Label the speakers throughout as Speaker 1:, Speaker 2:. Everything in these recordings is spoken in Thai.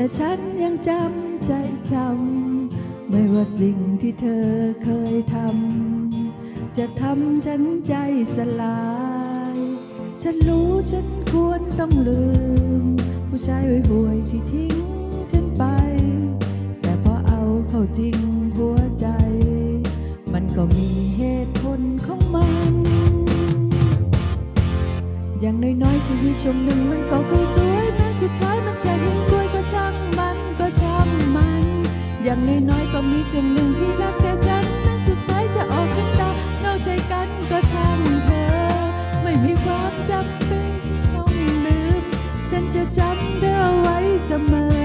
Speaker 1: แต่ฉันยังจำใจจำไม่ว่าสิ่งที่เธอเคยทำจะทำฉันใจสลาย ฉันรู้ฉันควรต้องลืม ผู้ชายห่วยๆที่ทิ้งฉันไป แต่พอเอาเข้าจริงหัวใจ มันก็มีเหตุผลของมัน อย่างน้อย ๆชีวิตช่วงหนึ่งมันก็เคยสวยแม้สุดท้ายมันจะยิ่งสวยก็ช่างมันก็ช่างมัน อย่างน้อยๆก็มีช่วงหนึ่งที่รักแต่ฉันแม้สุดท้ายจะออกสันดานอกใจกันก็ช่างเธอ ไม่มีความจำเป็นต้องลืม ฉันจะจำเธอไว้เสมอ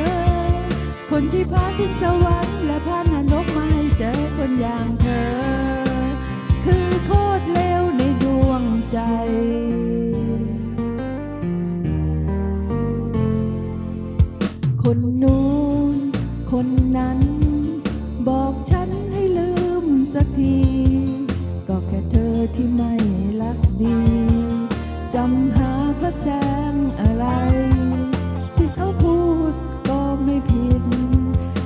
Speaker 1: คนที่พาขึ้นสวรรค์และพานรกมาให้เจอคนอย่างเธอ คนนั้น บอกฉันให้ลืมสักที ก็แค่เธอที่ไม่รักดีจำหาพระแสงอะไร ที่เขาพูดก็ไม่ผิด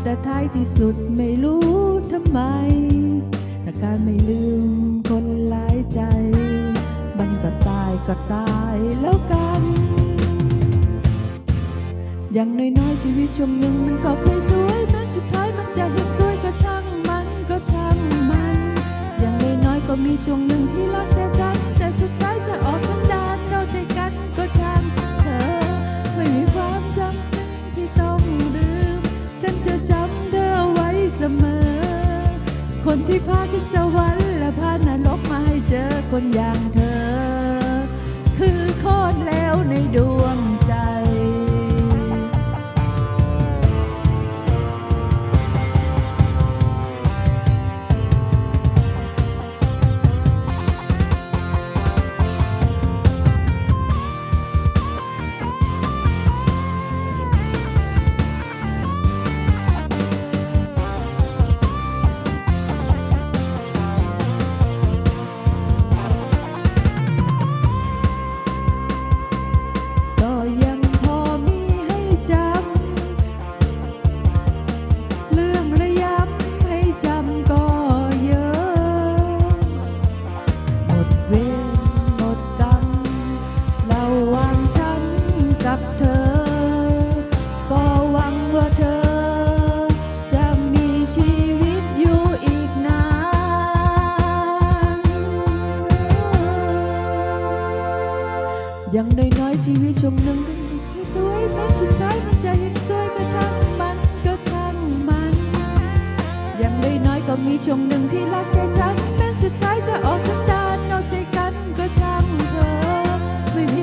Speaker 1: แต่ท้ายที่สุดไม่รู้ทำไม ถ้าการไม่ลืมคนหลายใจ มันก็ตายก็ตายแล้วกัน อย่างน้อยๆชีวิตช่วงหนึ่งมันก็เคยสวยแม้ สุดท้ายมันจะเห็นสวยก็ช่างมันก็ช่างมัน อย่างน้อยๆก็มีช่วงหนึ่งที่รักแต่ฉัน แต่สุดท้ายจะออกสันดานเราใจกันก็ช่างเธอ ไม่มีความจำเป็นที่ต้องลืม ฉันจะจำเธอไว้เสมอ คนที่พาขึ้นสวรรค์และพานรกมาให้เจอคนอย่างเธอคือ ย่างน้อยๆชีวิตช่วงหนึ่งที่สวยแม้สุดท้ายมันจะเห็นสวยก็ช่างมันก็ช่างมันอย่างน้อยๆก็มีช่วงหนึ่งที่รักแต่ฉันแม้สุดท้ายจะออกสันดานนอกใจกันก็ช่างเธอไม่มี